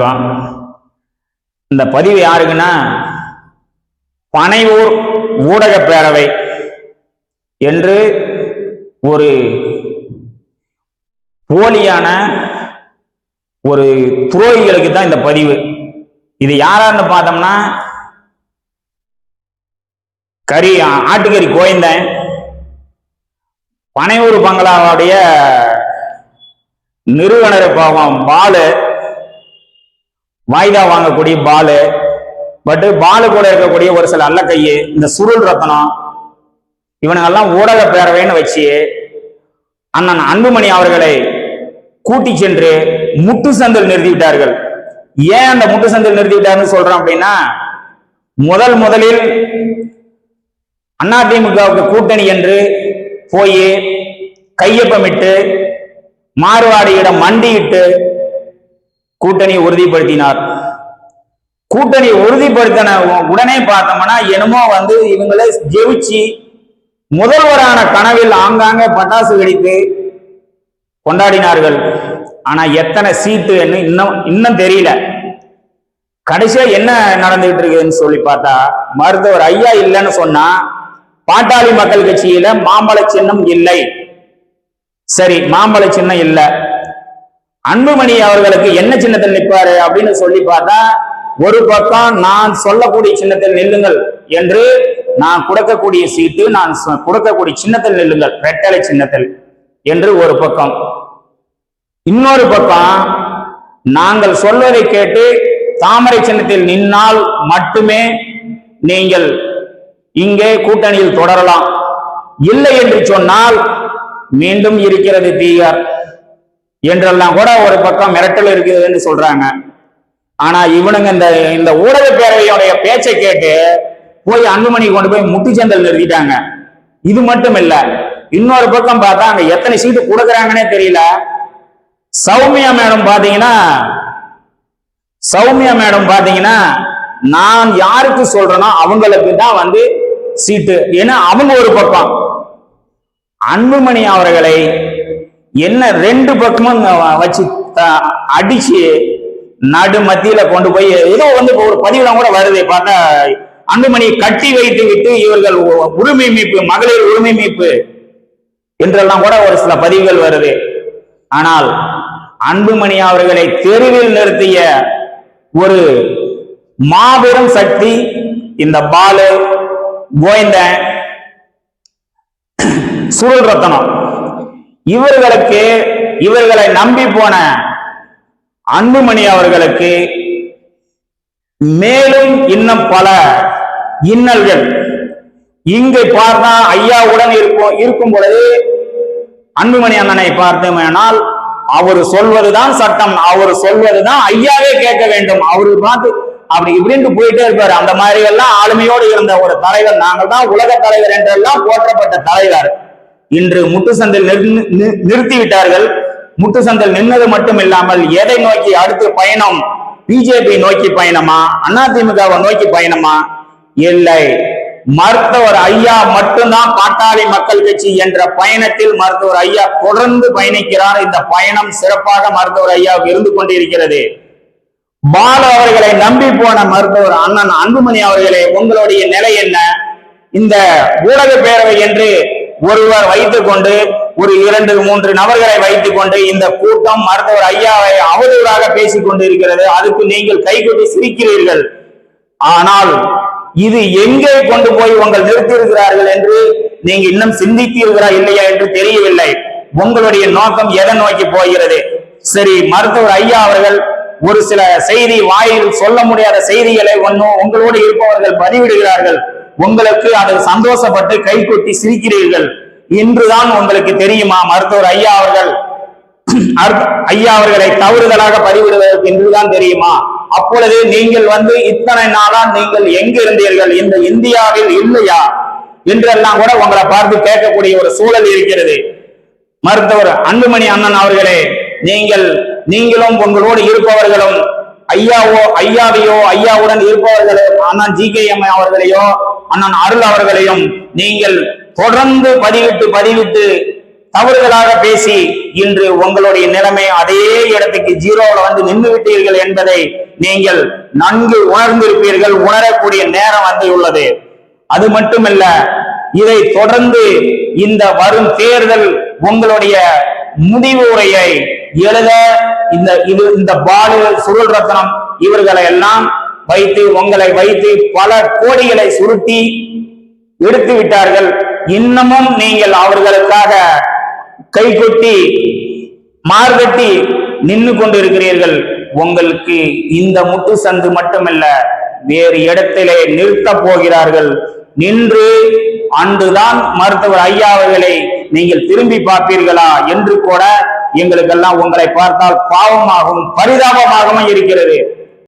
வணக்கம் இந்த பதிவு யாருக்குன்னா பனையூர் ஊடக பேரவை என்று ஒரு போலியான ஒரு துரோகிகளுக்கு தான் இந்த பதிவு. இது யாரான்னு பார்த்தோம்னா கறி ஆட்டுக்கறி கோயந்தன் பனையூர் பங்களாவுடைய நிறுவனர் பாவம் பாலு வாய்தா வாங்கக்கூடிய பாலு பட் பாலு கூட இருக்கக்கூடிய ஒரு சில அல்லக்கையு இந்த சுருள் ரத்னம் இவனுங்கெல்லாம் ஊடக பேரவைன்னு வச்சு அண்ணன் அன்புமணி அவர்களை கூட்டி சென்று முட்டு சந்தில் நிறுத்திவிட்டார்கள் ஏன் அந்த முட்டு சந்தில் நிறுத்திவிட்டாருன்னு சொல்றோம் அப்படின்னா முதல் முதலில் அதிமுகவுக்கு கூட்டணி என்று போய் கையொப்பமிட்டு மாறுவாடியிடம் மண்டியிட்டு கூட்டணி உறுதிப்படுத்தினார். கூட்டணி உறுதிப்படுத்தின உடனே பார்த்தோம்னா என்னமோ வந்து இவங்களை ஜெயிச்சு முதல்வரான கனவில் ஆங்காங்கே பட்டாசு வெடித்து கொண்டாடினார்கள். ஆனா எத்தனை சீட்டு இன்னும் இன்னும் தெரியல. கடைசியா என்ன நடந்துகிட்டு இருக்குதுன்னு சொல்லி பார்த்தா மருத்துவர் ஐயா இல்லைன்னு சொன்னா பாட்டாளி மக்கள் கட்சியில மாம்பழ சின்னம் இல்லை. சரி மாம்பழ சின்னம் இல்லை. அன்புமணி அவர்களுக்கு என்ன சின்னத்தில் நிற்பாரு அப்படின்னு சொல்லி பார்த்தா ஒரு பக்கம் நான் சொல்லக்கூடிய சின்னத்தில் நில்லுங்கள் என்று நான் கொடுக்கக்கூடிய சீட்டு நான் சொ- கொடுக்கக்கூடிய சின்னத்தில் நில்லுங்கள் ரெட்டலை சின்னத்தில் என்று ஒரு பக்கம். இன்னொரு பக்கம் நாங்கள் சொல்வதை கேட்டு தாமரை சின்னத்தில் நின்னால் மட்டுமே நீங்கள் இங்கே கூட்டணியில் தொடரலாம். இல்லை என்று சொன்னால் மீண்டும் இருக்கிறது தீயார் என்றெல்லாம் கூட ஒரு பக்கம் மிரட்டல் இருக்குதுன்னு சொல்றாங்க. ஆனா இவனுங்க இந்த இந்த ஊடக பேரவையோடைய பேச்சை கேட்டு போய் அன்புமணி கொண்டு போய் முட்டுச்சந்தல் நிறுத்திட்டாங்க. இது மட்டும் இல்ல இன்னொரு பக்கம் பார்த்தா அங்க எத்தனை சீட்டு கொடுக்குறாங்கன்னே தெரியல. சௌமியா மேடம் பாத்தீங்கன்னா சௌமியா மேடம் பாத்தீங்கன்னா நான் யாருக்கு சொல்றேனோ அவங்களுக்கு தான் வந்து சீட்டு. ஏன்னா அவங்க ஒரு பக்கம். அன்புமணி அவர்களை என்ன ரெண்டு பக்கமும் வச்சு அடிச்சு நடு மத்தியில கொண்டு போய் ஏதோ வந்து ஒரு பதிவுலாம் கூட வருது பார்த்தா அன்புமணியை கட்டி வைத்து விட்டு இவர்கள் உரிமை மீட்பு மகளிர் உரிமை மீட்பு என்றெல்லாம் கூட ஒரு சில பதிவுகள் வருது. ஆனால் அன்புமணி அவர்களை தெருவில் நிறுத்திய ஒரு மாபெரும் சக்தி இந்த பாலு கோயந்தன் சுருள் ரத்தனம். இவர்களுக்கு இவர்களை நம்பி போன அன்புமணி அவர்களுக்கு மேலும் இன்னும் பல இன்னல்கள். இங்கு பார்த்தா ஐயாவுடன் இருக்கும் இருக்கும் பொழுது அன்புமணி அண்ணனை பார்த்தோமேனால் அவர் சொல்வதுதான் சட்டம் அவர் சொல்வதுதான் ஐயாவே கேட்க வேண்டும். அவரு பார்த்து அப்படி இப்படின்னு போயிட்டே இருப்பாரு. அந்த மாதிரி எல்லாம் ஆளுமையோடு இருந்த ஒரு தலைவர் நாங்கள் தான் உலக தலைவர் என்றெல்லாம் போற்றப்பட்ட தலைவர். இன்று முட்டுசந்தில் நிறு- நிறுத்திவிட்டார்கள். நிறுத்தி நின்னது மட்டும் இல்லாமல் எதை நோக்கி அடுத்து பயணம்? பிஜேபி நோக்கி பயணமா? அதிமுகவை நோக்கி பயணமா? இல்லை. மருத்துவர் ஐயா மட்டும்தான் பாட்டாளி மக்கள் கட்சி என்ற பயணத்தில் மருத்துவர் ஐயா தொடர்ந்து பயணிக்கிறார். இந்த பயணம் சிறப்பாக மருத்துவர் ஐயா இருந்து கொண்டிருக்கிறது. பாலு அவர்களை நம்பி போன மருத்துவர் அண்ணன் அன்புமணி அவர்களே உங்களுடைய நிலை என்ன? இந்த ஊடக பேரவை என்று ஒருவர் வைத்துக் கொண்டு ஒரு இரண்டு மூன்று நபர்களை வைத்துக் கொண்டு இந்த கூட்டம் மருத்துவர் ஐயாவை அவதூறாக பேசிக் கொண்டிருக்கிறது அதுக்கு நீங்கள் கைகொட்டி சிரிக்கிறீர்கள். ஆனால் இது எங்கே கொண்டு போய் உங்கள் நிறுத்தியிருக்கிறார்கள் என்று நீங்க இன்னும் சிந்தித்தீர்களா இல்லையா என்று தெரியவில்லை. உங்களுடைய நோக்கம் எதை நோக்கி போகிறது? சரி மருத்துவர் ஐயா அவர்கள் ஒரு சில செய்தி வாயில் சொல்ல முடியாத செய்திகளை ஒன்னும் உங்களோடு இருப்பவர்கள் பதிவிடுகிறார்கள். உங்களுக்கு அதில் சந்தோஷப்பட்டு கைகொட்டி சிரிக்கிறீர்கள். இன்றுதான் உங்களுக்கு தெரியுமா மருத்துவர் ஐயா அவர்கள்? ஐயா அவர்களை தவறுதலாக பதிவிடுவதற்கு என்றுதான் தெரியுமா? அப்பொழுது நீங்கள் வந்து இத்தனை நாளா நீங்கள் எங்க இருந்தீர்கள்? இந்த இந்தியாவில் இல்லையா? என்றெல்லாம் கூட உங்களை பார்த்து கேட்கக்கூடிய ஒரு சூழல் இருக்கிறது. மருத்துவர் அன்புமணி அண்ணன் அவர்களே நீங்கள் நீங்களும் உங்களோடு இருப்பவர்களும் ஐயாவோ ஐயாவையோ ஐயாவுடன் இருப்பவர்களோ அண்ணன் ஜி கே எம் அவர்களையோ அண்ணன் அருள் அவர்களையும் நீங்கள் தொடர்ந்து பதிவிட்டு பதிவிட்டு தவறுதலாக பேசி இன்று உங்களுடைய நிலைமை அதே இடத்துக்கு ஜீரோவில் வந்து நின்று விட்டீர்கள் என்பதை நீங்கள் நன்கு உணர்ந்திருப்பீர்கள் உணரக்கூடிய நேரம் வந்து உள்ளது. அது மட்டுமல்ல இதை தொடர்ந்து இந்த வரும் தேர்தல் உங்களுடைய முடிவு உரையை எழுத இந்த இது இந்த பாலு சுருள் ரத்னம் இவர்களை எல்லாம் வைத்து உங்களை வைத்து பல கோடிகளை சுருட்டி எடுத்து விட்டார்கள். இன்னமும் நீங்கள் அவர்களுக்காக கைகொட்டி மார்கட்டி நின்று கொண்டிருக்கிறீர்கள். உங்களுக்கு இந்த முட்டு சந்து மட்டுமல்ல வேறு இடத்திலே நிறுத்த போகிறார்கள். நின்று அன்றுதான் மருத்துவர் ஐயா அவர்களை நீங்கள் திரும்பி பார்ப்பீர்களா என்று கூட எங்களுக்கெல்லாம் உங்களை பார்த்தால் பாவமாகவும் பரிதாபமாகவும் இருக்கிறது.